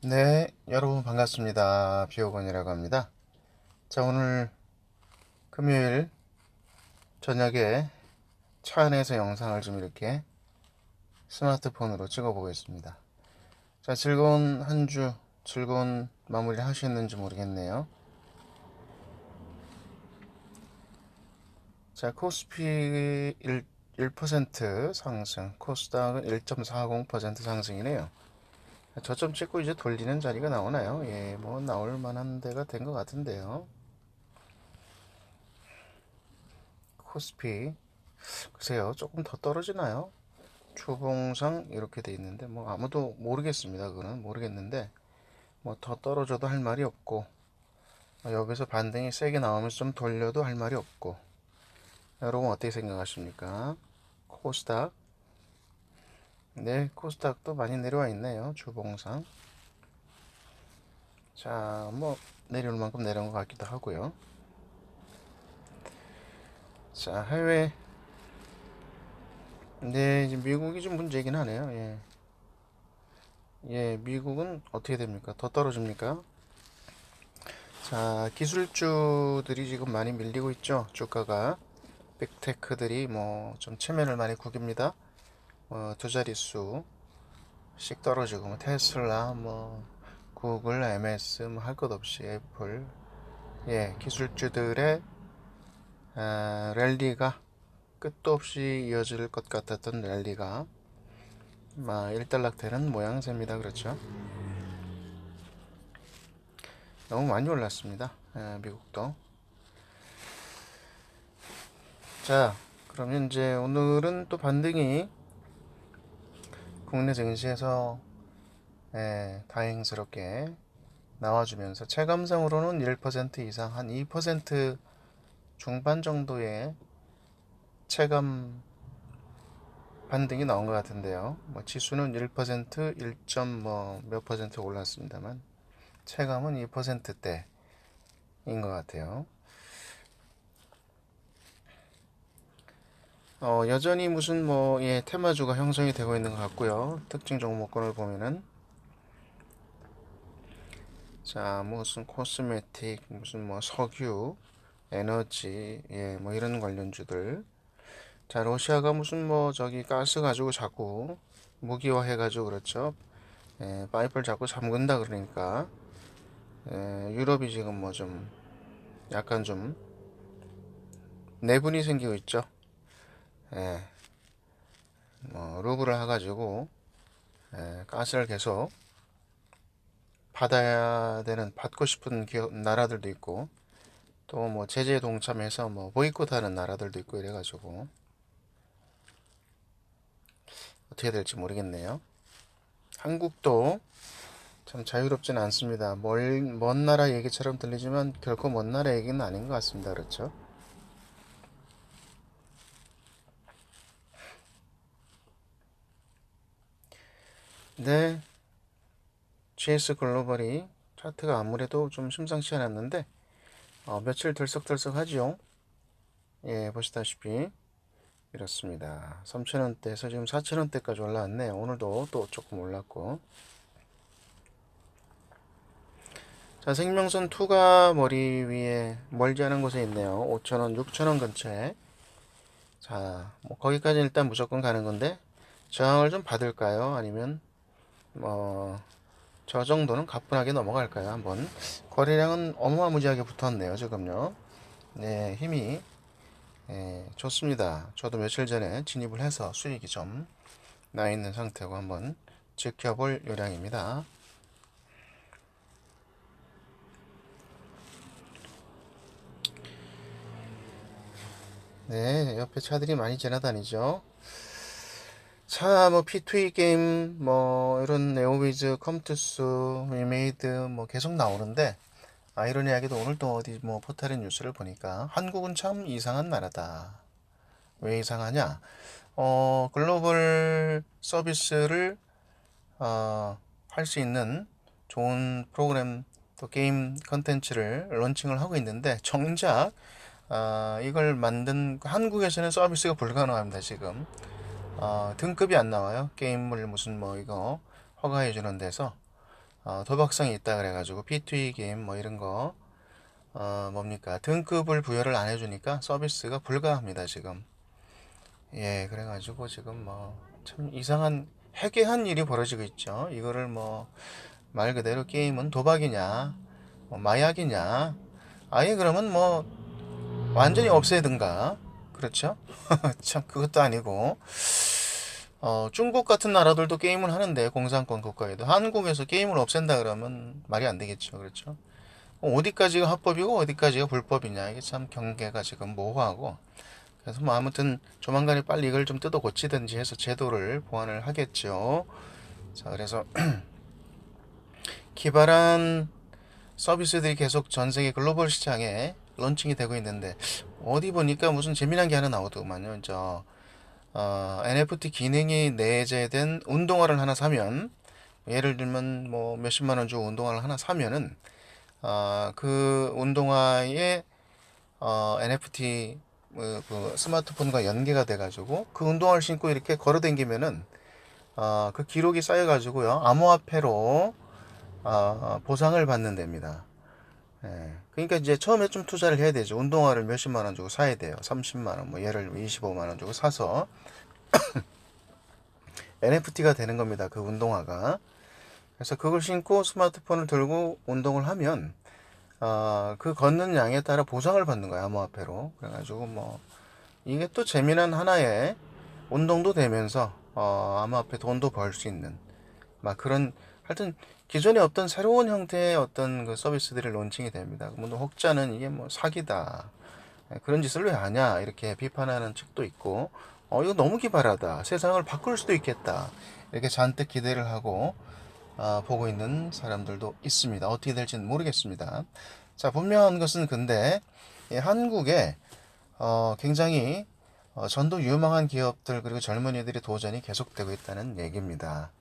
네, 여러분 반갑습니다. 비오건이라고 합니다. 자, 오늘 금요일 저녁에 차 안에서 영상을 좀 이렇게 스마트폰으로 찍어 보겠습니다. 자, 즐거운 한 주, 즐거운 마무리 하셨는지 모르겠네요. 자, 코스피 1, 1% 상승, 코스닥은 1.40% 상승이네요. 저점 찍고 이제 돌리는 자리가 나오나요? 예, 뭐 나올 만한 데가 된 것 같은데요. 코스피 글쎄요, 조금 더 떨어지나요? 추봉상 이렇게 돼 있는데 뭐 아무도 모르겠습니다. 그거는 모르겠는데 뭐 더 떨어져도 할 말이 없고 여기서 반등이 세게 나오면서 좀 돌려도 할 말이 없고 여러분 어떻게 생각하십니까? 코스닥 네, 코스닥도 많이 내려와 있네요. 주봉상. 자, 뭐 내려올 만큼 내려온 것 같기도 하고요. 자, 해외. 네, 이제 미국이 좀 문제긴 하네요. 예. 예, 미국은 어떻게 됩니까? 더 떨어집니까? 자, 기술주들이 지금 많이 밀리고 있죠. 주가가. 빅테크들이 뭐 좀 체면을 많이 구깁니다. 어, 두 자릿수씩 떨어지고 뭐 테슬라 뭐 구글, MS 뭐 할 것 없이 애플 예 기술주들의 아, 랠리가 끝도 없이 이어질 것 같았던 랠리가 막 일단락되는 모양새입니다. 그렇죠? 너무 많이 올랐습니다. 예, 미국도. 자 그러면 이제 오늘은 또 반등이 국내 증시에서 예, 다행스럽게 나와주면서 체감상으로는 1% 이상 한 2% 중반 정도의 체감 반등이 나온 것 같은데요. 뭐 지수는 1% 1. 뭐몇 퍼센트 올랐습니다만 체감은 2%대인 것 같아요. 어, 여전히 무슨 뭐, 예, 테마주가 형성이 되고 있는 것 같고요. 특징 종목군을 보면은. 자, 무슨 코스메틱, 무슨 뭐 석유, 에너지, 예, 뭐 이런 관련주들. 자, 러시아가 무슨 뭐 저기 가스 가지고 자꾸 무기화 해가지고 그렇죠. 예, 파이프를 자꾸 잠근다 그러니까. 예, 유럽이 지금 뭐 좀 약간 좀 내분이 생기고 있죠. 예, 뭐 루브를 해가지고 예, 가스를 계속 받아야 되는 받고 싶은 기업 나라들도 있고 또 뭐 제재 동참해서 뭐 보이콧하는 나라들도 있고 이래가지고 어떻게 될지 모르겠네요. 한국도 참 자유롭지는 않습니다. 멀, 먼 나라 얘기처럼 들리지만 결코 먼 나라 얘기는 아닌 것 같습니다. 그렇죠? 네, GS 글로벌이 차트가 아무래도 좀 심상치 않았는데 어, 며칠 들썩들썩 하지요. 예, 보시다시피 이렇습니다. 3,000원대에서 지금 4,000원대까지 올라왔네요. 오늘도 또 조금 올랐고 자, 생명선 2가 머리 위에 멀지 않은 곳에 있네요. 5,000원, 6,000원 근처에 자, 뭐 거기까지 일단 무조건 가는 건데 저항을 좀 받을까요? 아니면 뭐, 저 정도는 가뿐하게 넘어갈까요? 한번. 거래량은 어마무지하게 붙었네요, 지금요. 네, 힘이, 예, 좋습니다. 저도 며칠 전에 진입을 해서 수익이 좀 나 있는 상태고 한번 지켜볼 요량입니다. 네, 옆에 차들이 많이 지나다니죠. 자, 뭐 P2E 게임 뭐 이런 네오위즈, 컴투스, 위메이드 뭐 계속 나오는데 아이러니하게도 오늘 또 어디 뭐 포털의 뉴스를 보니까 한국은 참 이상한 나라다. 왜 이상하냐? 어, 글로벌 서비스를 어, 할 수 있는 좋은 프로그램 또 게임 컨텐츠를 런칭을 하고 있는데 정작 아, 이걸 만든 한국에서는 서비스가 불가능합니다, 지금. 어, 등급이 안 나와요. 게임을 무슨 뭐 이거 허가해 주는 데서. 어, 도박성이 있다 그래가지고 P2E 게임 뭐 이런 거. 어, 뭡니까? 등급을 부여를 안 해주니까 서비스가 불가합니다 지금. 예 그래가지고 지금 뭐 참 이상한 해괴한 일이 벌어지고 있죠. 이거를 뭐 말 그대로 게임은 도박이냐 뭐 마약이냐. 아예 그러면 뭐 완전히 없애든가. 그렇죠? 참 그것도 아니고 어, 중국 같은 나라들도 게임을 하는데 공산권 국가에도 한국에서 게임을 없앤다 그러면 말이 안 되겠죠. 그렇죠? 어디까지가 합법이고 어디까지가 불법이냐. 이게 참 경계가 지금 모호하고. 그래서 뭐 아무튼 조만간에 빨리 이걸 좀 뜯어 고치든지 해서 제도를 보완을 하겠죠. 자 그래서 기발한 서비스들이 계속 전 세계 글로벌 시장에 런칭이 되고 있는데 어디 보니까 무슨 재미난 게 하나 나오더만요. 저 어, NFT 기능이 내재된 운동화를 하나 사면 예를 들면 뭐 몇십만 원 주고 운동화를 하나 사면은 어, 그 운동화에 어, NFT 그, 그 스마트폰과 연계가 돼가지고 그 운동화를 신고 이렇게 걸어다니면은 어, 그 기록이 쌓여가지고요 암호화폐로 어, 보상을 받는 데입니다. 예. 그러니까 이제 처음에 좀 투자를 해야 되죠. 운동화를 몇십만 원 주고 사야 돼요. 30만 원, 뭐 예를 들면 25만 원 주고 사서 NFT가 되는 겁니다. 그 운동화가. 그래서 그걸 신고 스마트폰을 들고 운동을 하면 어, 그 걷는 양에 따라 보상을 받는 거야 암호화폐로. 그래가지고 뭐 이게 또 재미난 하나의 운동도 되면서 어, 암호화폐 돈도 벌 수 있는 막 그런 하여튼 기존에 없던 새로운 형태의 어떤 그 서비스들이 론칭이 됩니다. 뭐 혹자는 이게 뭐 사기다. 예, 그런 짓을 왜 하냐? 이렇게 비판하는 측도 있고 어 이거 너무 기발하다. 세상을 바꿀 수도 있겠다. 이렇게 잔뜩 기대를 하고 어, 보고 있는 사람들도 있습니다. 어떻게 될지는 모르겠습니다. 자 분명한 것은 근데 이 한국에 어, 굉장히 어, 전도 유망한 기업들 그리고 젊은이들이 도전이 계속되고 있다는 얘기입니다. 아,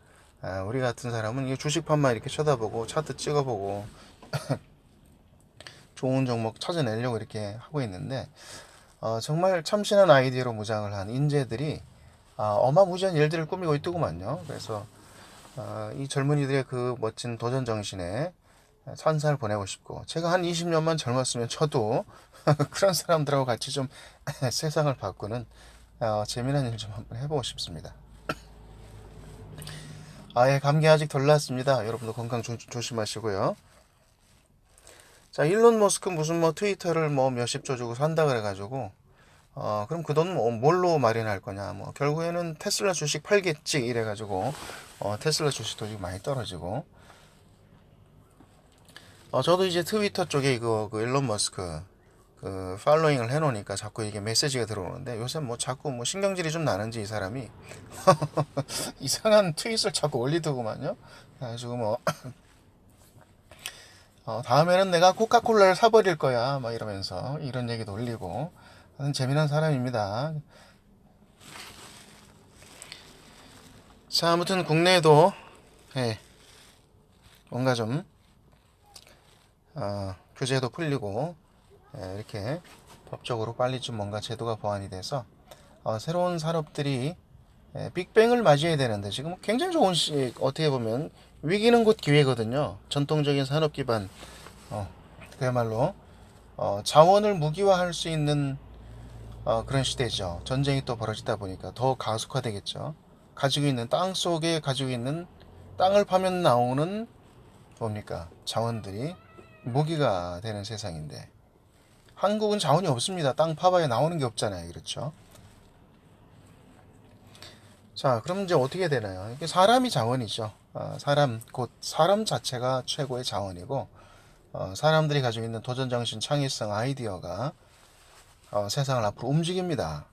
우리 같은 사람은 이 주식판만 이렇게 쳐다보고 차트 찍어보고 좋은 종목 찾아내려고 이렇게 하고 있는데 어, 정말 참신한 아이디어로 무장을 한 인재들이 아, 어마무지한 일들을 꾸미고 있더구만요. 그래서 어, 이 젊은이들의 그 멋진 도전 정신에 찬사를 보내고 싶고 제가 한 20년만 젊었으면 저도 그런 사람들하고 같이 좀 세상을 바꾸는 어, 재미난 일 좀 한번 해보고 싶습니다. 아예 감기 아직 덜 났습니다. 여러분도 건강 조, 조심하시고요. 자, 일론 머스크 무슨 뭐 트위터를 뭐 몇십 조 주고 산다 그래가지고, 어, 그럼 그돈뭐 뭘로 마련할 거냐. 뭐, 결국에는 테슬라 주식 팔겠지. 이래가지고, 어, 테슬라 주식도 지금 많이 떨어지고. 어, 저도 이제 트위터 쪽에 이거, 그 일론 머스크, 그, 팔로잉을 해놓으니까 자꾸 이게 메시지가 들어오는데, 요새 뭐 자꾸 뭐 신경질이 좀 나는지 이 사람이, 이상한 트윗을 자꾸 올리더구만요. 그래가지고 뭐, 어, 다음에는 내가 코카콜라를 사버릴 거야. 막 이러면서 이런 얘기도 올리고 하는 재미난 사람입니다. 자, 아무튼 국내에도 예, 뭔가 좀 어, 규제도 풀리고 예, 이렇게 법적으로 빨리 좀 뭔가 제도가 보완이 돼서 어, 새로운 산업들이 예, 빅뱅을 맞이해야 되는데 지금 굉장히 좋은 시 어떻게 보면 위기는 곧 기회거든요. 전통적인 산업 기반 어, 그야말로 어, 자원을 무기화할 수 있는 어, 그런 시대죠. 전쟁이 또 벌어지다 보니까 더 가속화되겠죠. 가지고 있는 땅 속에 가지고 있는 땅을 파면 나오는 뭡니까 자원들이 무기가 되는 세상인데 한국은 자원이 없습니다. 땅 파봐야 나오는 게 없잖아요. 그렇죠? 자, 그럼 이제 어떻게 되나요? 이게 사람이 자원이죠. 어, 사람, 곧 사람 자체가 최고의 자원이고, 어, 사람들이 가지고 있는 도전 정신, 창의성, 아이디어가 어, 세상을 앞으로 움직입니다.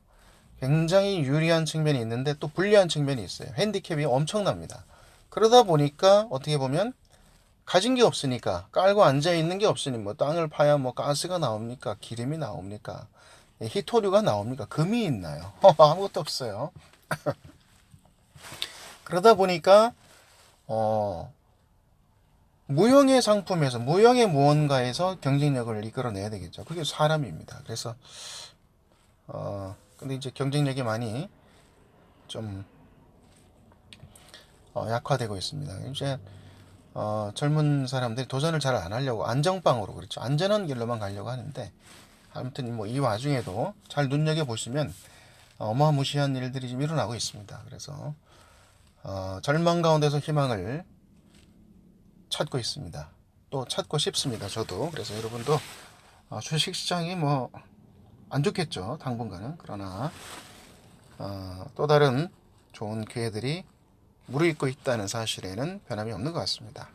굉장히 유리한 측면이 있는데 또 불리한 측면이 있어요. 핸디캡이 엄청납니다. 그러다 보니까 어떻게 보면 가진 게 없으니까 깔고 앉아 있는 게 없으니 뭐 땅을 파야 뭐 가스가 나옵니까? 기름이 나옵니까? 히토류가 나옵니까? 금이 있나요? 아무것도 없어요. 그러다 보니까 어 무형의 상품에서 무형의 무언가에서 경쟁력을 이끌어내야 되겠죠. 그게 사람입니다. 그래서 어 근데 이제 경쟁력이 많이 좀 어, 약화되고 있습니다. 이제 어, 젊은 사람들이 도전을 잘 안 하려고 안정빵으로 그렇죠. 안전한 길로만 가려고 하는데 아무튼 뭐 이 와중에도 잘 눈여겨 보시면 어마무시한 일들이 지금 일어나고 있습니다. 그래서 어, 절망 가운데서 희망을 찾고 있습니다. 또 찾고 싶습니다. 저도 그래서 여러분도 어, 주식시장이 뭐 안 좋겠죠. 당분간은 그러나 어, 또 다른 좋은 기회들이 무르익고 있다는 사실에는 변함이 없는 것 같습니다.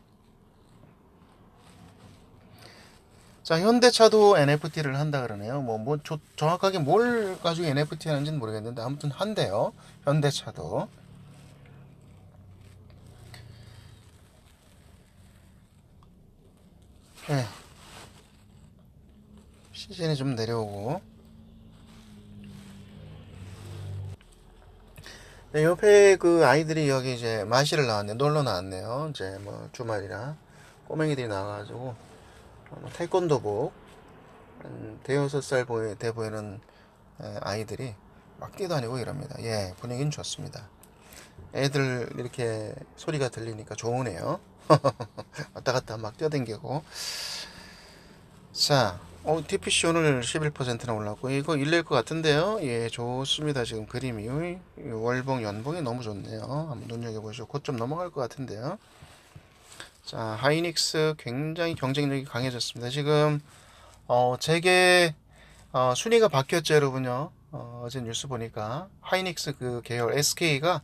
자, 현대차도 NFT를 한다 그러네요. 뭐, 뭐, 조, 정확하게 뭘 가지고 NFT 하는지는 모르겠는데, 아무튼 한대요. 현대차도. 네. 시즌이 좀 내려오고. 네, 옆에 그 아이들이 여기 이제 마시를 나왔네. 놀러 나왔네요. 이제 뭐 주말이라. 꼬맹이들이 나와가지고. 어, 태권도복. 한 대여섯 살 보이, 돼 보이는 에, 아이들이 막 뛰어다니고 이럽니다. 예, 분위기는 좋습니다. 애들 이렇게 소리가 들리니까 좋으네요. 왔다 갔다 막 뛰어댕기고. 자, 어, TPC 오늘 11%나 올랐고, 이거 일낼 것 같은데요? 예, 좋습니다. 지금 그림이. 이 월봉, 연봉이 너무 좋네요. 한번 눈여겨보시고, 곧좀 넘어갈 것 같은데요. 자, 하이닉스 굉장히 경쟁력이 강해졌습니다. 지금, 어, 제게, 어, 순위가 바뀌었죠, 여러분요. 어, 어제 뉴스 보니까, 하이닉스 그 계열, SK가,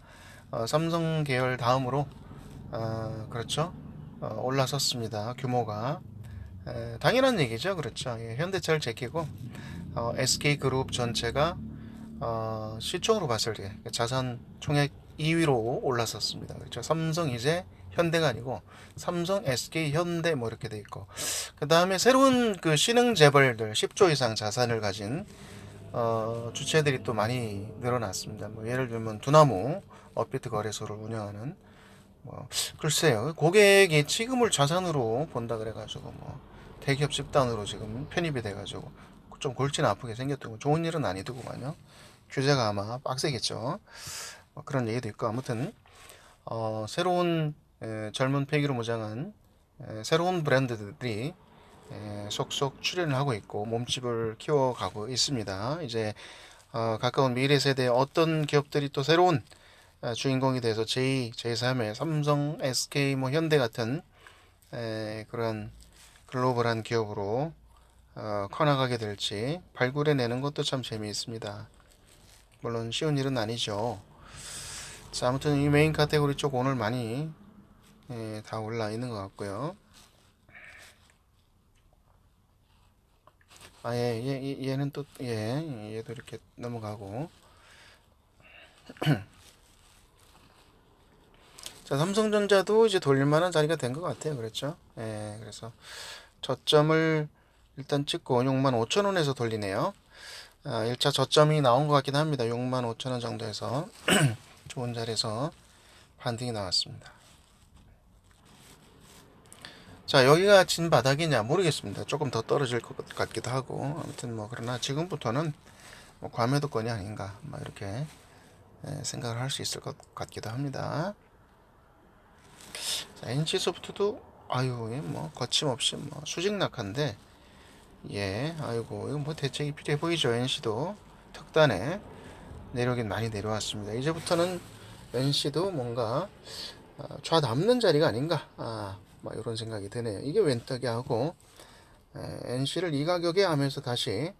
어, 삼성 계열 다음으로, 어, 그렇죠. 어, 올라섰습니다. 규모가. 에, 당연한 얘기죠. 그렇죠. 예, 현대차를 제끼고 어, SK그룹 전체가 어, 시총으로 봤을 때 자산 총액 2위로 올라섰습니다. 그렇죠. 삼성 이제 현대가 아니고 삼성, SK, 현대 뭐 이렇게 돼 있고 그 다음에 새로운 그 신흥 재벌들 10조 이상 자산을 가진 어, 주체들이 또 많이 늘어났습니다. 뭐 예를 들면 두나무 업비트 거래소를 운영하는 뭐 글쎄요 고객이 지금을 자산으로 본다 그래가지고 뭐 대기업 집단으로 지금 편입이 돼가지고 좀 골치는 아프게 생겼던 거 좋은 일은 아니더구만요. 규제가 아마 빡세겠죠. 뭐 그런 얘기도 있고 아무튼 어, 새로운 에, 젊은 패기로 무장한 에, 새로운 브랜드들이 에, 속속 출연을 하고 있고 몸집을 키워가고 있습니다. 이제 어, 가까운 미래 세대에 어떤 기업들이 또 새로운 어, 주인공이 돼서 제2, 제3의 삼성, SK, 뭐 현대 같은 에, 그런 글로벌한 기업으로 어, 커나가게 될지 발굴해내는 것도 참 재미있습니다. 물론 쉬운 일은 아니죠. 자, 아무튼 이 메인 카테고리 쪽 오늘 많이 예, 다 올라 있는 것 같고요. 아, 예, 얘, 얘는 또, 예, 얘도 이렇게 넘어가고. 자, 삼성전자도 이제 돌릴만한 자리가 된 것 같아요. 그렇죠? 예, 그래서 저점을 일단 찍고 65,000원에서 돌리네요. 아, 1차 저점이 나온 것 같긴 합니다. 65,000원 정도에서 좋은 자리에서 반등이 나왔습니다. 자, 여기가 진 바닥이냐 모르겠습니다. 조금 더 떨어질 것 같기도 하고 아무튼 뭐 그러나 지금부터는 뭐 과매도권이 아닌가 뭐 이렇게 예, 생각을 할 수 있을 것 같기도 합니다. 자, NC소프트도 아유 예, 뭐 거침없이 뭐 수직 낙하인데 예 아이고 이거 뭐 대책이 필요해 보이죠 NC도. 특단에 내려오긴 많이 내려왔습니다. 이제부터는 NC도 뭔가 어, 좌담는 자리가 아닌가 아, 뭐 이런 생각이 드네요. 이게 웬떡이 하고 에, NC를 이 가격에 하면서 다시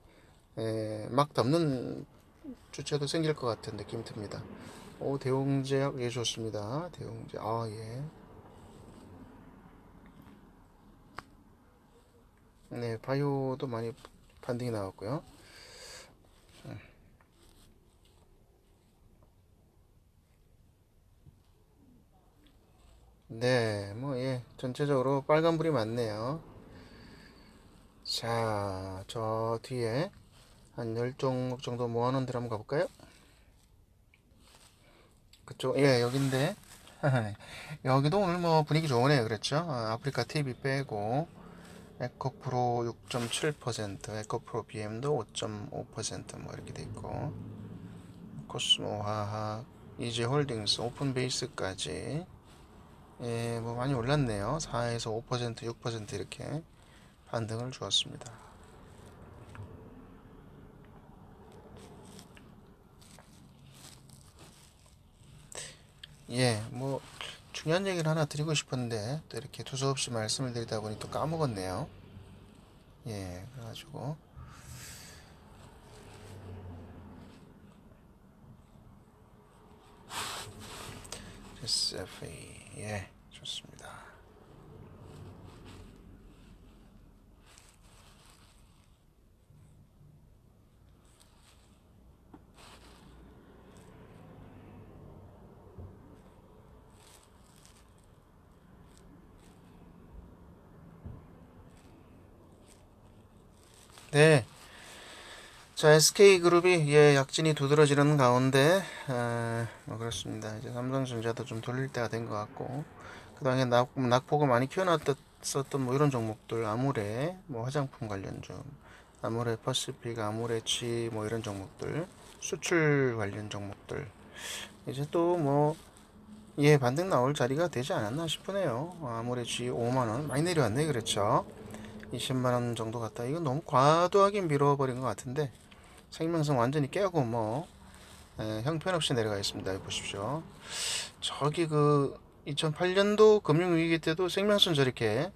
에, 막 담는 주체도 생길 것 같은 느낌이 듭니다. 오 대웅제약 예 좋습니다. 대웅제 아 예 네, 바이오도 많이 반등이 나왔고요. 네, 뭐, 예, 전체적으로 빨간불이 많네요. 자, 저 뒤에 한 10종목 정도 모아놓은 데로 한번 가볼까요? 그쪽, 예, 여긴데. 여기도 오늘 뭐 분위기 좋으네요. 그랬죠? 아, 아프리카 TV 빼고. 에코 프로 6.7%, 에코 프로 BM도 5.5%뭐 이렇게 돼 있고 코스모 화학, 이지 홀딩스, 오픈 베이스까지 예, 뭐 많이 올랐네요. 4에서 5%, 6% 이렇게 반등을 주었습니다. 예, 뭐 중요한 얘기를 하나 드리고 싶었는데 또 이렇게 두서없이 말씀을 드리다 보니 또 까먹었네요. 예, 그래가지고 SFA 예, 좋습니다. 네. 자, SK그룹이 예, 약진이 두드러지는 가운데 아, 뭐 그렇습니다. 이제 삼성전자도 좀 돌릴 때가 된 것 같고 그동안에 낙, 낙폭을 많이 키워놨었던 뭐 이런 종목들 아무래 뭐 화장품 관련주 아무래 퍼시픽 아무래치 뭐 이런 종목들 수출 관련 종목들 이제 또 뭐 예, 반등 나올 자리가 되지 않았나 싶으네요. 아무래치 5만원 많이 내려왔네 그렇죠. 20만원 정도 갔다. 이건 너무 과도하게 밀어버린 것 같은데 생명성 완전히 깨고 뭐 에, 형편없이 내려가 있습니다. 보십시오. 저기 그 2008년도 금융위기 때도 생명선 저렇게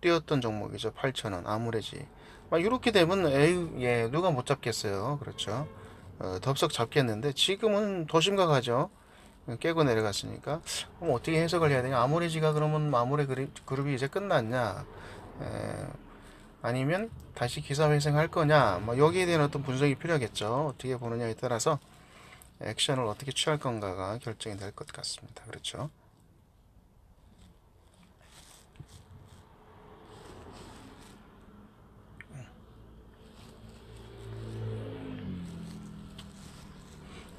뛰었던 종목이죠. 8,000원 아무래지. 막 이렇게 되면 에이 예 누가 못 잡겠어요. 그렇죠. 어, 덥석 잡겠는데 지금은 더 심각하죠. 깨고 내려갔으니까 그럼 어떻게 해석을 해야 되냐? 아무래지가 그러면 아무래 그룹- 그룹이 이제 끝났냐? 에, 아니면 다시 기사 회생할 거냐? 뭐 여기에 대한 어떤 분석이 필요하겠죠. 어떻게 보느냐에 따라서 액션을 어떻게 취할 건가가 결정이 될 것 같습니다. 그렇죠?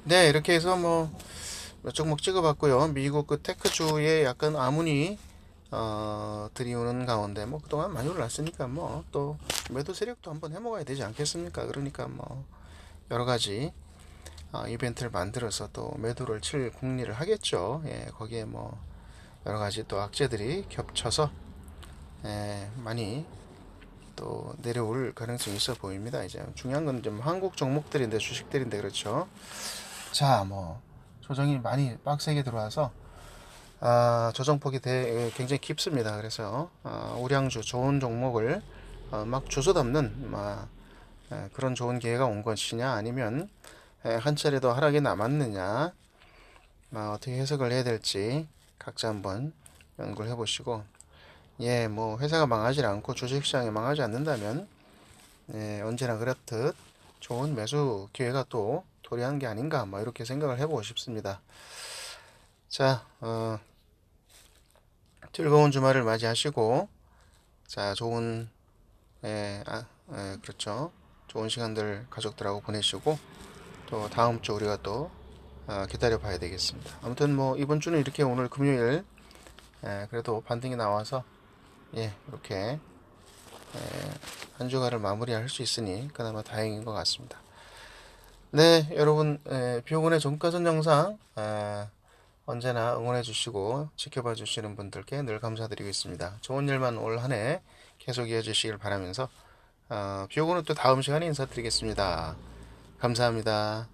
네 이렇게 해서 뭐 몇 종목 찍어봤고요. 미국 그 테크주의 약간 아문이 어, 들이오는 가운데 뭐 그동안 많이 올랐으니까 뭐 또 매도 세력도 한번 해먹어야 되지 않겠습니까? 그러니까 뭐 여러 가지 어, 이벤트를 만들어서 또 매도를 칠 궁리를 하겠죠. 예, 거기에 뭐 여러 가지 또 악재들이 겹쳐서 예, 많이 또 내려올 가능성이 있어 보입니다. 이제 중요한 건 좀 한국 종목들인데 주식들인데 그렇죠. 자, 뭐 조정이 많이 빡세게 들어와서 아, 조정폭이 대, 굉장히 깊습니다. 그래서 어, 우량주 좋은 종목을 어, 막 주워 담는 막, 에, 그런 좋은 기회가 온 것이냐 아니면 에, 한 차례 더 하락이 남았느냐 막 어떻게 해석을 해야 될지 각자 한번 연구를 해보시고 예, 뭐 회사가 망하지 않고 주식시장이 망하지 않는다면 예, 언제나 그렇듯 좋은 매수 기회가 또 도래한 게 아닌가 뭐 이렇게 생각을 해보고 싶습니다. 자, 어, 즐거운 주말을 맞이하시고, 자, 좋은, 예, 아, 예, 그렇죠. 좋은 시간들 가족들하고 보내시고, 또 다음 주 우리가 또 아, 기다려 봐야 되겠습니다. 아무튼 뭐 이번 주는 이렇게 오늘 금요일, 예, 그래도 반등이 나와서, 예, 이렇게, 예, 한 주간을 마무리할 수 있으니 그나마 다행인 것 같습니다. 네, 여러분, 예, 비오군의 종가선 영상, 아, 언제나 응원해 주시고 지켜봐 주시는 분들께 늘 감사드리고 있습니다. 좋은 일만 올 한 해 계속 이어주시길 바라면서 어, 비오고는 또 다음 시간에 인사드리겠습니다. 감사합니다.